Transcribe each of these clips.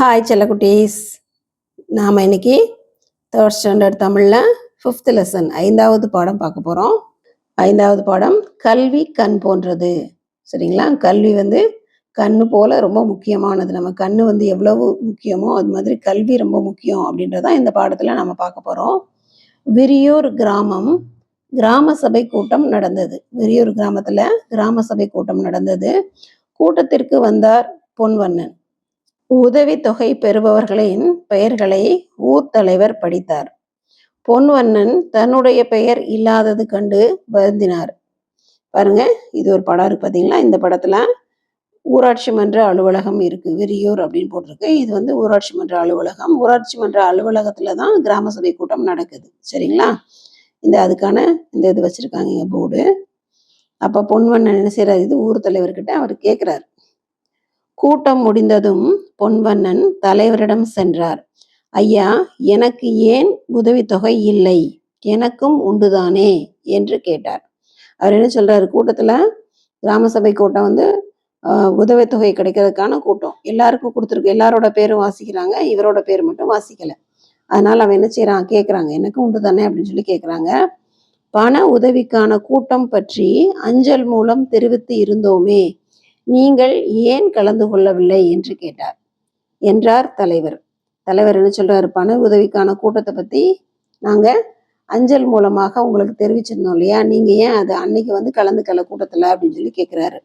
Hi செல்லக்குட்டீஸ். நாம் இன்னைக்கு தேர்ட் ஸ்டாண்டர்ட் தமிழில் ஃபிஃப்த் லெசன் ஐந்தாவது பாடம் பார்க்க போகிறோம் ஐந்தாவது பாடம் கல்வி கண் போன்றது. சரிங்களா? கல்வி வந்து கண்ணு போல ரொம்ப முக்கியமானது. நம்ம கண்ணு வந்து எவ்வளவு முக்கியமோ அது மாதிரி கல்வி ரொம்ப முக்கியம் அப்படின்றதான் இந்த பாடத்தில் நம்ம பார்க்க போகிறோம் விரியூர் கிராமம் கிராம சபை கூட்டம் நடந்தது. விரியூர் கிராமத்தில் கிராம சபை கூட்டம் நடந்தது. கூட்டத்திற்கு வந்தார் பொன்வண்ணன். உதவித்தொகை பெறுபவர்களின் பெயர்களை ஊர் தலைவர் படித்தார். பொன்வண்ணன் தன்னுடைய பெயர் இல்லாதது கண்டு வருந்தினார். பாருங்க இது ஒரு படம் இருக்கு பாத்தீங்களா? இந்த படத்துல ஊராட்சி மன்ற அலுவலகம் இருக்கு விரியூர் அப்படின்னு போட்டிருக்கு. இது வந்து ஊராட்சி மன்ற அலுவலகம். ஊராட்சி மன்ற அலுவலகத்துல தான் கிராம சபை கூட்டம் நடக்குது. சரிங்களா? இந்த அதுக்கான இந்த இது வச்சிருக்காங்க இங்க போர்டு. அப்ப பொன்வண்ணன் என்ன செய்யறாரு இது ஊர் தலைவர்கிட்ட அவர் கேட்கிறார் கூட்டம் முடிந்ததும் பொன்வண்ணன் தலைவரிடம் சென்றார். ஐயா எனக்கு ஏன் உதவித்தொகை இல்லை? எனக்கும் உண்டுதானே? என்று கேட்டார். அவர் என்ன சொல்றாரு? கூட்டத்துல கிராம சபை கூட்டம் வந்து உதவித்தொகை கிடைக்கிறதுக்கான கூட்டம். எல்லாருக்கும் கொடுத்துருக்கு எல்லாரோட பேரும் வாசிக்கிறாங்க. இவரோட பேர் மட்டும் வாசிக்கல. அதனால அவன் என்ன செய்யறான் கேட்குறாங்க எனக்கும் உண்டு தானே அப்படின்னு சொல்லி கேட்குறாங்க பண உதவிக்கான கூட்டம் பற்றி அஞ்சல் மூலம் தெரிவித்து இருந்தோமே. நீங்கள் ஏன் கலந்து கொள்ளவில்லை? என்று கேட்டார். என்றார் தலைவர். தலைவர் என்ன சொல்றாரு? பண உதவிக்கான கூட்டத்தை பத்தி நாங்க அஞ்சல் மூலமாக உங்களுக்கு தெரிவிச்சிருந்தோம் இல்லையா? நீங்க ஏன் அது அன்னைக்கு வந்து கலந்துக்கல கூட்டத்துல? அப்படின்னு சொல்லி கேட்கிறாரு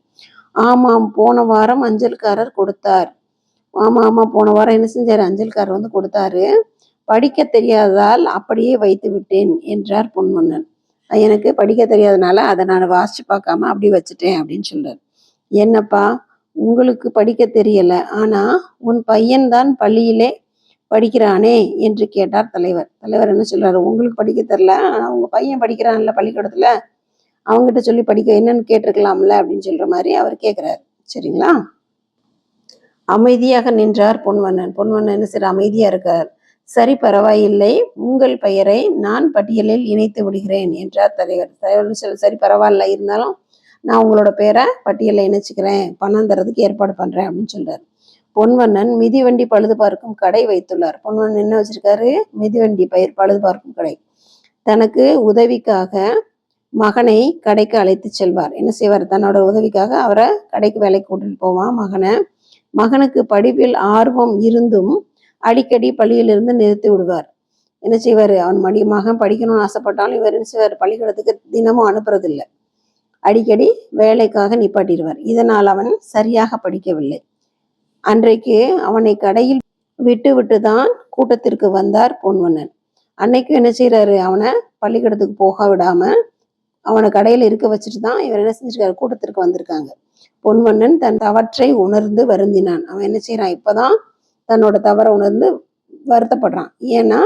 ஆமாம் போன வாரம் அஞ்சல்காரர் கொடுத்தார். ஆமா ஆமா போன வாரம் என்ன செஞ்சாரு? அஞ்சல்காரர் வந்து கொடுத்தாரு. படிக்க தெரியாததால் அப்படியே வைத்து விட்டேன் என்றார் பொன்மன்னன். எனக்கு படிக்க தெரியாதனால அதை நான் வாசிச்சு பார்க்காம அப்படி வச்சுட்டேன் அப்படின்னு சொல்றாரு. என்னப்பா உங்களுக்கு படிக்க தெரியல ஆனா உன் பையன்தான் பள்ளியிலே படிக்கிறானே என்று கேட்டார் தலைவர். தலைவர் என்ன சொல்றாரு? உங்களுக்கு படிக்க தெரியல ஆனா உங்க பையன் படிக்கிறான்ல பள்ளிக்கூடத்துல. அவங்ககிட்ட சொல்லி படிக்க என்னன்னு கேட்டிருக்கலாம்ல அப்படின்னு சொல்ற மாதிரி அவர் கேட்கிறாரு சரிங்களா? அமைதியாக நின்றார் பொன்வண்ணன். பொன்வண்ணன் என்ன சரி அமைதியா இருக்கார். சரி பரவாயில்லை. உங்கள் பெயரை நான் பட்டியலில் இணைத்து விடுகிறேன் என்றார் தலைவர். தலைவர் சரி பரவாயில்ல. இருந்தாலும் நான் உங்களோட பேரை பட்டியலில் இணைச்சிக்கிறேன். பணம் தரதுக்கு ஏற்பாடு பண்ணுறேன் அப்படின்னு சொல்கிறார் பொன்வண்ணன் மிதிவண்டி பழுது பார்க்கும் கடை வைத்துள்ளார். பொன்வண்ணன் என்ன வச்சிருக்காரு? மிதிவண்டி பயிர் பழுது பார்க்கும் கடை. தனக்கு உதவிக்காக மகனை கடைக்கு அழைத்து செல்வார். என்ன செய்வார்? தன்னோட உதவிக்காக அவரை கடைக்கு வேலைக்கு கூட்டிட்டு போவான் மகனை. மகனுக்கு படிப்பில் ஆர்வம் இருந்தும் அடிக்கடி பள்ளியிலிருந்து நிறுத்தி விடுவார். என்ன செய்வார்? அவன் மடி மகன் படிக்கணும்னு ஆசைப்பட்டாலும் இவர் என்ன செய்வார்? பள்ளிக்கூடத்துக்கு தினமும் அனுப்புறதில்ல. அடிக்கடி வேலைக்காக நிப்பாட்டிடுவார். இதனால் அவன் சரியாக படிக்கவில்லை. அன்றைக்கு அவனை கடையில் விட்டு விட்டு தான் கூட்டத்திற்கு வந்தார் பொன்வண்ணன். அன்னைக்கு என்ன செய்கிறாரு அவனை பள்ளிக்கூடத்துக்கு போக விடாம அவனை கடையில் இருக்க வச்சுட்டு தான் இவர் என்ன செஞ்சிருக்காரு? கூட்டத்திற்கு வந்திருக்காங்க. பொன்வண்ணன் தன் தவற்றை உணர்ந்து வருந்தினான். அவன் என்ன செய்யறான் இப்போதான் தன்னோட தவறை உணர்ந்து வருத்தப்படுறான். ஏன்னா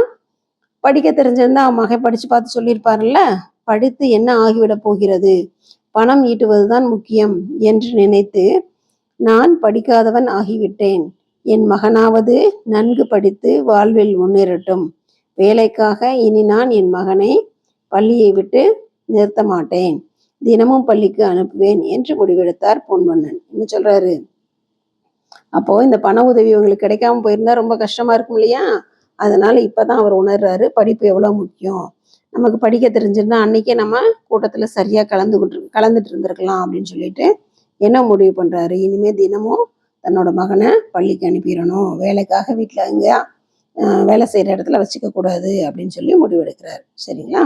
படிக்க தெரிஞ்சிருந்தா அவன் மகை படிச்சு பார்த்து சொல்லியிருப்பார்ல படித்து என்ன ஆகிவிட போகிறது? பணம் ஈட்டுவதுதான் முக்கியம் என்று நினைத்து நான் படிக்காதவன் ஆகிவிட்டேன். என் மகனாவது நன்கு படித்து வாழ்வில் முன்னேறட்டும் வேலைக்காக இனி நான் என் மகனை பள்ளியை விட்டு நிறுத்த மாட்டேன். தினமும் பள்ளிக்கு அனுப்புவேன் என்று முடிவெடுத்தார் பொன்வண்ணன் என்ன சொல்றாரு? அப்போ இந்த பண உதவி உங்களுக்கு கிடைக்காம போயிருந்தா ரொம்ப கஷ்டமா இருக்கும் இல்லையா? அதனால இப்பதான் அவர் உணர்றாரு படிப்பு எவ்வளவு முக்கியம்? நமக்கு படிக்க தெரிஞ்சிருந்தா அன்னைக்கே நம்ம கூட்டத்தில் சரியாக கலந்துகிட்டு கலந்துட்டு இருந்திருக்கலாம் அப்படின்னு சொல்லிட்டு என்ன முடிவு பண்ணுறாரு இனிமேல் தினமும் தன்னோட மகனை பள்ளிக்கு அனுப்பிடணும். வேலைக்காக வீட்டில் அங்கே வேலை செய்கிற இடத்துல வச்சுக்கக்கூடாது அப்படின்னு சொல்லி முடிவெடுக்கிறாரு சரிங்களா?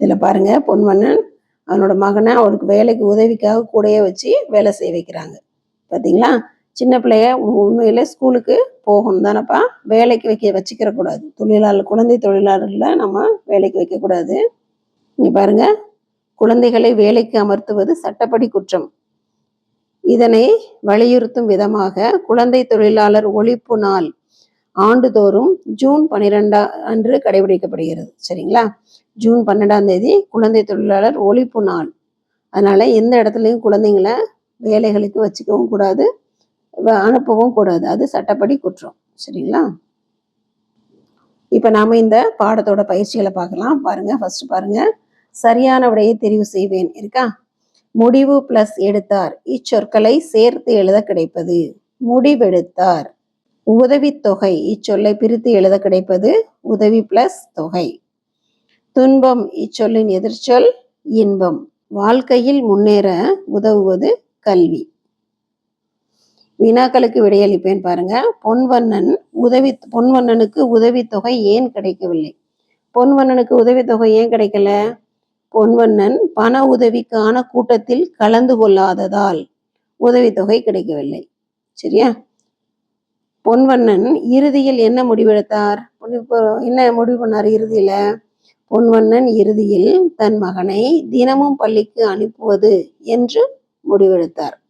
இதில் பாருங்கள் பொன்வண்ணன் அவனோட மகனை அவனுக்கு வேலைக்கு உதவிக்காக கூடயே வச்சு வேலை செய்ய வைக்கிறாங்க. பார்த்தீங்களா சின்ன பிள்ளைய உ- உண்மையில ஸ்கூலுக்கு போகணும் தானப்பா. வேலைக்கு வைக்க வச்சுக்கிற கூடாது. தொழிலாளர் குழந்தை தொழிலாளர்களை நம்ம வேலைக்கு வைக்கக்கூடாது நீங்கள் பாருங்க. குழந்தைகளை வேலைக்கு அமர்த்துவது சட்டப்படி குற்றம். இதனை வலியுறுத்தும் விதமாக குழந்தை தொழிலாளர் ஒழிப்பு நாள் ஆண்டுதோறும் ஜூன் பன்னிரெண்டா அன்று கடைபிடிக்கப்படுகிறது. சரிங்களா? ஜூன் பன்னெண்டாம் தேதி குழந்தை தொழிலாளர் ஒழிப்பு நாள். அதனால எந்த இடத்துலையும் குழந்தைங்களை வேலைகளுக்கு வச்சுக்கவும் கூடாது. அனுப்பவும் கூடாது. அது சட்டப்படி குற்றம். சரிங்களா? இப்போ நாம இந்த பாடத்தோட பயிற்சிகளை பார்க்கலாம். பாருங்க ஃபர்ஸ்ட் பாருங்க. சரியான விடையை தெரிவு செய்வேன். இருக்கா? முடிவு பிளஸ் எடுத்தார். இச்சொற்களை சேர்த்து எழுத கிடைப்பது. முடிவெடுத்தார். உதவித்தொகை இச்சொல்லை பிரித்து எழுத கிடைப்பது உதவி பிளஸ் தொகை. துன்பம். இச்சொல்லின் எதிர்ச்சொல் இன்பம். வாழ்க்கையில் முன்னேற உதவுவது கல்வி. வினாக்களுக்கு விடையளிப்பேன் பாருங்க. பொன்வண்ணன் உதவி பொன்வண்ணனுக்கு உதவித்தொகை ஏன் கிடைக்கவில்லை? பொன்வண்ணனுக்கு உதவித்தொகை ஏன் கிடைக்கல? பொன்வண்ணன் பண உதவிக்கான கூட்டத்தில் கலந்து கொள்ளாததால் உதவித்தொகை கிடைக்கவில்லை. சரியா? பொன்வண்ணன் இறுதியில் என்ன முடிவெடுத்தார்? என்ன முடிவு பண்ணார் இறுதியில? பொன்வண்ணன் இறுதியில் தன் மகனை தினமும் பள்ளிக்கு அனுப்புவது என்று முடிவெடுத்தார்.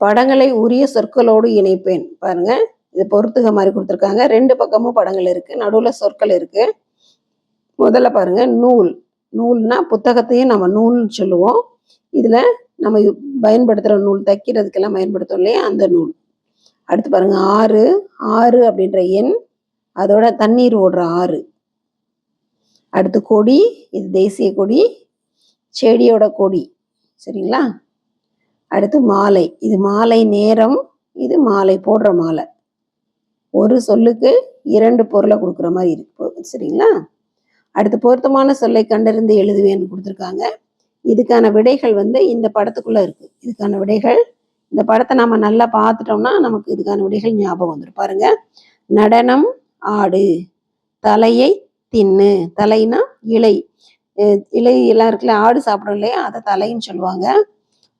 படங்களை உரிய சொற்களோடு இணைப்பேன். பாருங்க இது பொறுத்துக மாதிரி கொடுத்துருக்காங்க. ரெண்டு பக்கமும் படங்கள் இருக்கு நடுவில் சொற்கள் இருக்கு. முதல்ல பாருங்க நூல். நூல்னா புத்தகத்தையும் நம்ம நூல்னு சொல்லுவோம். இதில் நம்ம பயன்படுத்துகிற நூல் தைக்கிறதுக்கெல்லாம் பயன்படுத்தும் இல்லையா? அந்த நூல். அடுத்து பாருங்க ஆறு. ஆறு அப்படின்ற எண் அதோட தண்ணீர் ஓடுற ஆறு. அடுத்து கொடி இது தேசிய கொடி. செடியோட கொடி. சரிங்களா? அடுத்து மாலை. இது மாலை நேரம் இது மாலை போடுற மாலை. ஒரு சொல்லுக்கு இரண்டு பொருளை கொடுக்குற மாதிரி இருக்கு. சரிங்களா? அடுத்து பொருத்தமான சொல்லை கண்டறிந்து எழுதுவேன்னு கொடுத்துருக்காங்க. இதுக்கான விடைகள் வந்து இந்த படத்துக்குள்ளே இருக்கு. இதுக்கான விடைகள் இந்த படத்தை நம்ம நல்லா பார்த்துட்டோம்னா நமக்கு இதுக்கான விடைகள் ஞாபகம் வந்துடும் பாருங்க. நடனம் ஆடு தலையை தின்னு தலைனா இலை. இலை எல்லாம் இருக்குல்ல ஆடு சாப்பிடும் இல்லையா? அதை தலைன்னு சொல்லுவாங்க.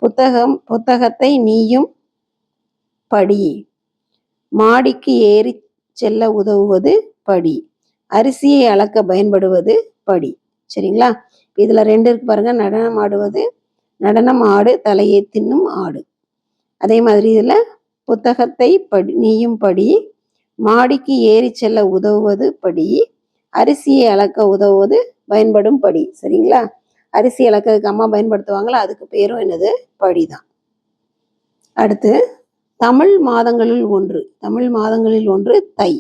புத்தகம் புத்தகத்தை நீயும் படி. மாடிக்கு ஏறி செல்ல உதவுவது படி. அரிசியை அளக்க பயன்படுவது படி. சரிங்களா? இதுல ரெண்டு இருக்கு பாருங்க. நடனம் ஆடுவது நடனம் ஆடு தலையை தின்னும் ஆடு. அதே மாதிரி இதுல புத்தகத்தை படி நீயும் படி. மாடிக்கு ஏறி செல்ல உதவுவது படி. அரிசியை அளக்க உதவுவது பயன்படும் படி. சரிங்களா? அரிசி இலக்கிறதுக்கு அம்மா பயன்படுத்துவாங்களோ? அதுக்கு பேரும் என்னது? படிதான். அடுத்து தமிழ் மாதங்களில் ஒன்று. தமிழ் மாதங்களில் ஒன்று தை.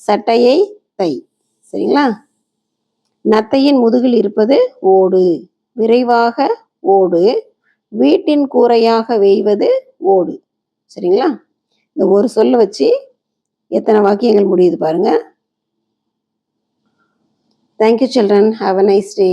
சட்டையை தை. சரிங்களா? நத்தையின் முதுகில் இருப்பது ஓடு. விரைவாக ஓடு. வீட்டின் கூரையாக வெய்வது ஓடு. சரிங்களா? இந்த ஒரு சொல்ல வச்சு எத்தனை வாக்கியங்கள் முடியுது பாருங்க. Thank you children have a nice day